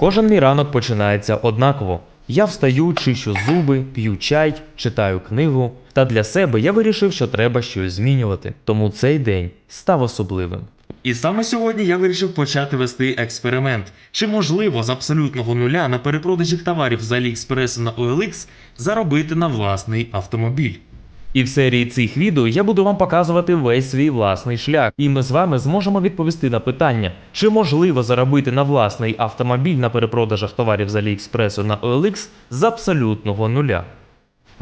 Кожен мій ранок починається однаково. Я встаю, чищу зуби, п'ю чай, читаю книгу. Та для себе я вирішив, що треба щось змінювати. Тому цей день став особливим. І саме сьогодні я вирішив почати вести експеримент. Чи можливо з абсолютного нуля на перепродажі товарів з AliExpress на OLX заробити на власний автомобіль? І в серії цих відео я буду вам показувати весь свій власний шлях, і ми з вами зможемо відповісти на питання, чи можливо заробити на власний автомобіль на перепродажах товарів з AliExpress на OLX з абсолютного нуля.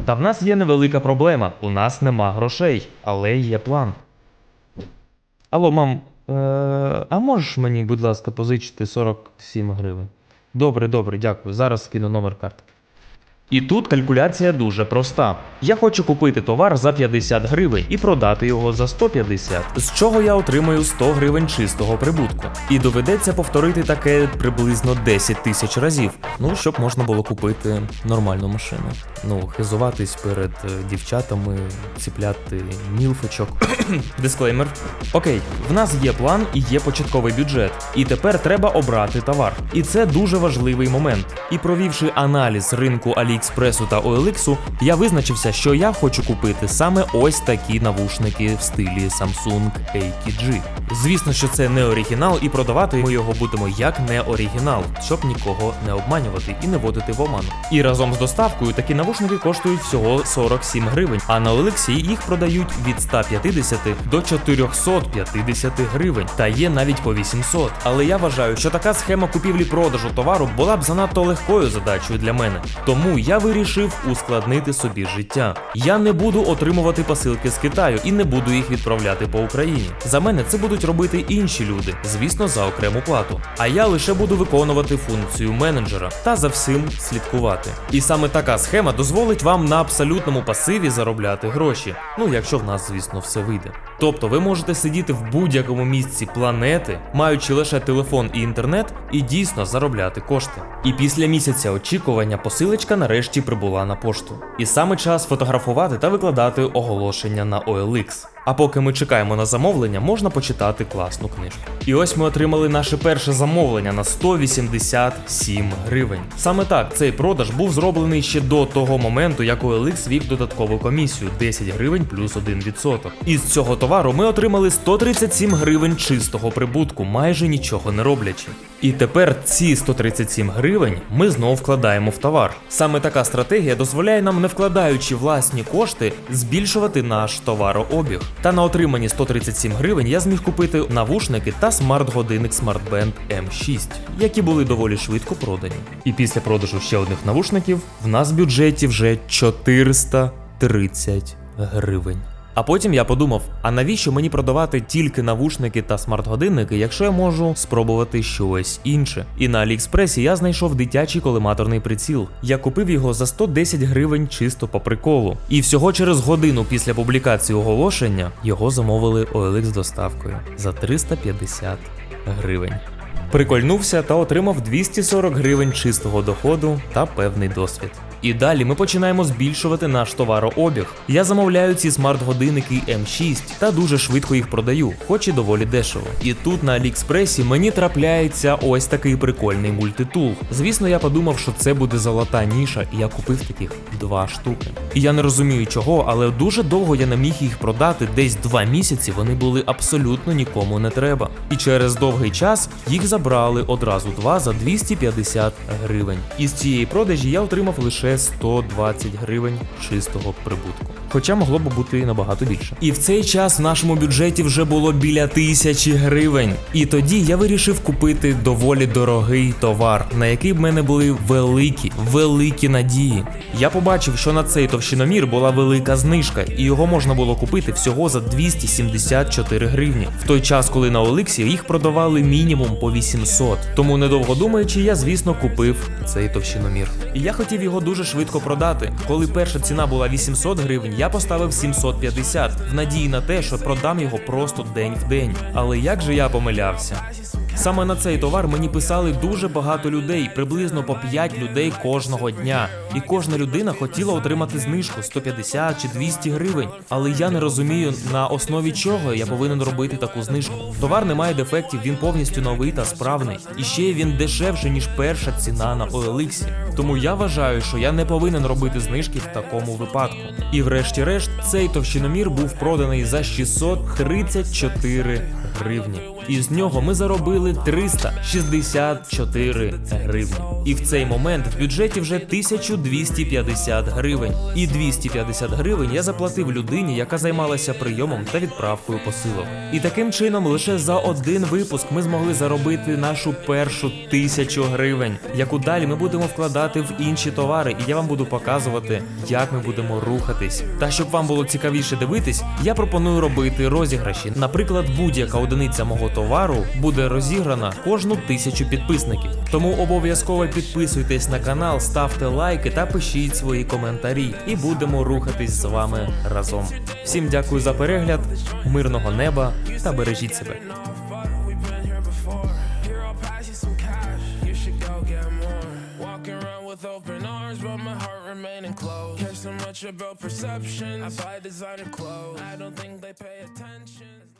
Та в нас є невелика проблема: у нас нема грошей, але є план. Алло, мам, е- а можеш мені, будь ласка, позичити 47 гривень? Добре, добре, дякую. Зараз скину номер карти. І тут калькуляція дуже проста. Я хочу купити товар за 50 гривень і продати його за 150, з чого я отримаю 100 гривень чистого прибутку. І доведеться повторити таке приблизно 10 тисяч разів. Ну, щоб можна було купити нормальну машину. Ну, хизуватись перед е, дівчатами, ціпляти мілфочок. Дисклеймер. Окей, в нас є план і є початковий бюджет. І тепер треба обрати товар. І це дуже важливий момент. І провівши аналіз ринку AliExpress та OLX, я визначився, що я хочу купити саме ось такі навушники в стилі Samsung AKG. Звісно, що це не оригінал, і продавати ми його будемо як не оригінал, щоб нікого не обманювати і не вводити в оману. І разом з доставкою такі навушники коштують всього 47 гривень, а на OLX їх продають від 150 до 450 гривень, та є навіть по 800. Але я вважаю, що така схема купівлі-продажу товару була б занадто легкою задачею для мене. Тому я вирішив ускладнити собі життя. Я не буду отримувати посилки з Китаю і не буду їх відправляти по Україні. За мене це будуть робити інші люди, звісно, за окрему плату. А я лише буду виконувати функцію менеджера та за всім слідкувати. І саме така схема дозволить вам на абсолютному пасиві заробляти гроші. Ну, якщо в нас, звісно, все вийде. Тобто ви можете сидіти в будь-якому місці планети, маючи лише телефон і інтернет, і дійсно заробляти кошти. І після місяця очікування посилочка нарешті прибула на пошту. І саме час фотографувати та викладати оголошення на OLX. А поки ми чекаємо на замовлення, можна почитати класну книжку. І ось ми отримали наше перше замовлення на 187 гривень. Саме так, цей продаж був зроблений ще до того моменту, як OLX вів додаткову комісію 10 гривень плюс 1%. Із цього товару ми отримали 137 гривень чистого прибутку, майже нічого не роблячи. І тепер ці 137 гривень ми знов вкладаємо в товар. Саме така стратегія дозволяє нам, не вкладаючи власні кошти, збільшувати наш товарообіг. Та на отримані 137 гривень я зміг купити навушники та смарт-годинник SmartBand M6, які були доволі швидко продані. І після продажу ще одних навушників в нас в бюджеті вже 430 гривень. А потім я подумав: а навіщо мені продавати тільки навушники та смарт-годинники, якщо я можу спробувати щось інше? І на Аліекспресі я знайшов дитячий колиматорний приціл. Я купив його за 110 гривень чисто по приколу. І всього через годину після публікації оголошення його замовили OLX з доставкою за 350 гривень. Прикольнувся та отримав 240 гривень чистого доходу та певний досвід. І далі ми починаємо збільшувати наш товарообіг. Я замовляю ці смарт-годинники М6 та дуже швидко їх продаю, хоч і доволі дешево. І тут на Аліекспресі мені трапляється ось такий прикольний мультитул. Звісно, я подумав, що це буде золота ніша, і я купив таких два штуки. І я не розумію чого, але дуже довго я не міг їх продати. Десь два місяці вони були абсолютно нікому не треба. І через довгий час їх забрали одразу два за 250 гривень. Із цієї продажі я отримав лише 120 гривень чистого прибутку. Хоча могло б бути і набагато більше. І в цей час в нашому бюджеті вже було біля тисячі гривень. І тоді я вирішив купити доволі дорогий товар, на який в мене були великі, великі надії. Я побачив, що на цей товщиномір була велика знижка, і його можна було купити всього за 274 гривні. В той час, коли на Олексі їх продавали мінімум по 800. Тому недовго думаючи, я звісно купив цей товщиномір. І я хотів його дуже швидко продати. Коли перша ціна була 800 гривень, я поставив 750 в надії на те, що продам його просто день в день. Але як же я помилявся? Саме на цей товар мені писали дуже багато людей, приблизно по 5 людей кожного дня. І кожна людина хотіла отримати знижку 150 чи 200 гривень. Але я не розумію, на основі чого я повинен робити таку знижку. Товар не має дефектів, він повністю новий та справний. І ще він дешевший, ніж перша ціна на OLX. Тому я вважаю, що я не повинен робити знижки в такому випадку. І врешті-решт, цей товщиномір був проданий за 634 гривні. І з нього ми заробили 364 гривні. І в цей момент в бюджеті вже 1250 гривень. І 250 гривень я заплатив людині, яка займалася прийомом та відправкою посилок. І таким чином, лише за один випуск ми змогли заробити нашу першу тисячу гривень, яку далі ми будемо вкладати в інші товари, і я вам буду показувати, як ми будемо рухатись. Та щоб вам було цікавіше дивитись, я пропоную робити розіграші. Наприклад, будь-яка одиниця мого товару буде розіграна кожну тисячу підписників. Тому обов'язково підписуйтесь на канал, ставте лайки та пишіть свої коментарі, і будемо рухатись з вами разом. Всім дякую за перегляд, мирного неба та бережіть себе. Much about perception. I buy designer clothes. I don't think they pay attention.